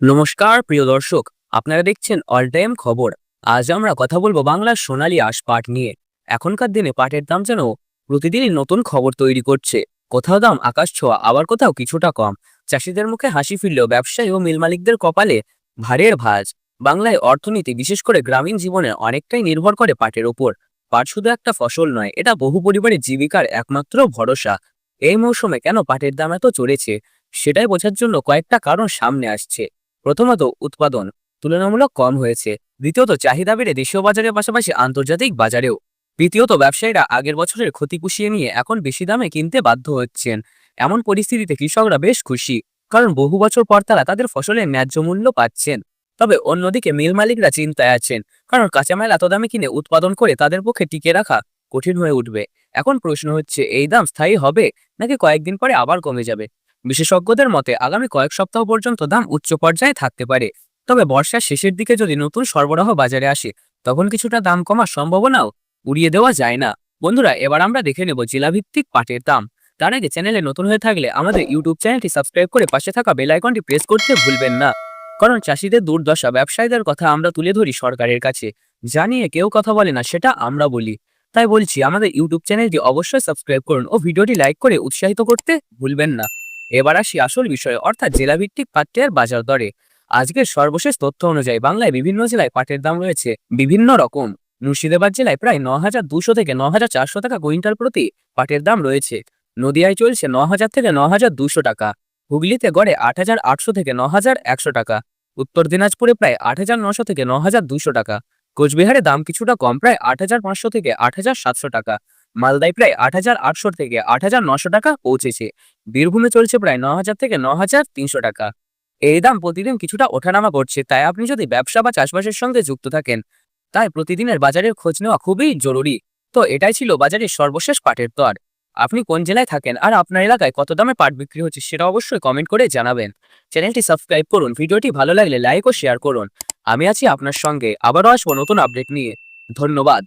নমস্কার, প্রিয় দর্শক। আপনারা দেখছেন অল টাইম খবর। আজ আমরা কথা বলব বাংলার সোনালী আশ পাট নিয়ে। এখনকার দিনে পাটের দাম যেন প্রতিদিনই নতুন খবর তৈরি করছে। কোথাও দাম আকাশ ছোঁয়া, আবার কোথাও কিছুটা কম। চাষিদের মুখে হাসি ফিরলেও ব্যবসায়ী ও মিল মালিকদের কপালে ভারের ভাঁজ। বাংলায় অর্থনীতি, বিশেষ করে গ্রামীণ জীবনে, অনেকটাই নির্ভর করে পাটের ওপর। পাট শুধু একটা ফসল নয়, এটা বহু পরিবারের জীবিকার একমাত্র ভরসা। এই মৌসুমে কেন পাটের দাম এত চড়েছে? সেটাই বোঝার জন্য কয়েকটা কারণ সামনে আসছে। প্রথমত, উৎপাদন তুলনামূলক কম হয়েছে। দ্বিতীয়ত, চাহিদা বেড়ে দেশীয় বাজারের পাশাপাশি আন্তর্জাতিক বাজারেও। তৃতীয়ত, ব্যবসায়ীরা আগের বছরের ক্ষতি পুষিয়ে নিয়ে এখন বেশি দামে কিনতে বাধ্য হচ্ছেন। এমন পরিস্থিতিতে কৃষকরা বেশ খুশি, কারণ বহু বছর পর তারা তাদের ফসলের ন্যায্য মূল্য পাচ্ছেন। তবে অন্যদিকে, মিল মালিকরা চিন্তায় আছেন, কারণ কাঁচামাল এত দামে কিনে উৎপাদন করে তাদের পক্ষে টিকে রাখা কঠিন হয়ে উঠবে। এখন প্রশ্ন হচ্ছে, এই দাম স্থায়ী হবে, নাকি কয়েকদিন পরে আবার কমে যাবে? বিশেষজ্ঞদের মতে, আগামী কয়েক সপ্তাহ পর্যন্ত দাম উচ্চ পর্যায়ে থাকতে পারে। তবে বর্ষার শেষের দিকে যদি নতুন সরবরাহ বাজারে আসে, তখন কিছুটা দাম কমার সম্ভাবনাও উড়িয়ে দেওয়া যায় না। বন্ধুরা, এবার আমরা দেখে নেব জেলাভিত্তিক পাটের দাম। তার আগে চ্যানেলে নতুন হয়ে থাকলে আমাদের ইউটিউব চ্যানেলটি সাবস্ক্রাইব করে পাশে থাকা বেল আইকনটি প্রেস করতে ভুলবেন না। কারণ চাষিদের দুর্দশা, ব্যবসায়ীদের কথা আমরা তুলে ধরি সরকারের কাছে। জানিয়ে কেউ কথা বলে না, সেটা আমরা বলি। তাই বলছি, আমাদের ইউটিউব চ্যানেলটি অবশ্যই সাবস্ক্রাইব করুন ও ভিডিওটি লাইক করে উৎসাহিত করতে ভুলবেন না। এবার আসি আসল বিষয়ে, অর্থাৎ জেলাভিত্তিক পাটের বাজার দরে। আজকের সর্বশেষ তথ্য অনুযায়ী বাংলায় বিভিন্ন জেলায় পাটের দাম রয়েছে বিভিন্ন রকম। মুর্শিদাবাদ জেলায় প্রায় ন হাজার দুশো থেকে ন হাজার চারশো টাকা কুইন্টাল প্রতি পাটের দাম রয়েছে। নদিয়ায় চলছে ন হাজার থেকে ন হাজার দুশো টাকা। হুগলিতে গড়ে আট হাজার আটশো থেকে ন হাজার একশো টাকা। উত্তর দিনাজপুরে প্রায় আট হাজার নশো থেকে ন হাজার দুশো টাকা। কোচবিহারে দাম কিছুটা কম, প্রায় আট হাজার পাঁচশো থেকে আট হাজার সাতশো টাকা। মালদায় প্রায় আট হাজার আটশো থেকে আট হাজার নশো টাকা পৌঁছেছে। বীরভূমে চলছে প্রায় ন হাজার থেকে ন হাজার তিনশো টাকা। এই দাম প্রতিদিন কিছুটা ওঠানামা করছে, তাই আপনি যদি ব্যবসা বা চাষবাসের সঙ্গে যুক্ত থাকেন, তাই প্রতিদিনের বাজারের খোঁজ নেওয়া খুবই জরুরি। তো এটাই ছিল বাজারের সর্বশেষ পাটের দর আপনি কোন জেলায় থাকেন আর আপনার এলাকায় কত দামে পাট বিক্রি হচ্ছে সেটা অবশ্যই কমেন্ট করে জানাবেন। চ্যানেলটি সাবস্ক্রাইব করুন, ভিডিওটি ভালো লাগলে লাইক ও শেয়ার করুন। আমি আছি আপনার সঙ্গে, আবারও আসব নতুন আপডেট নিয়ে। ধন্যবাদ।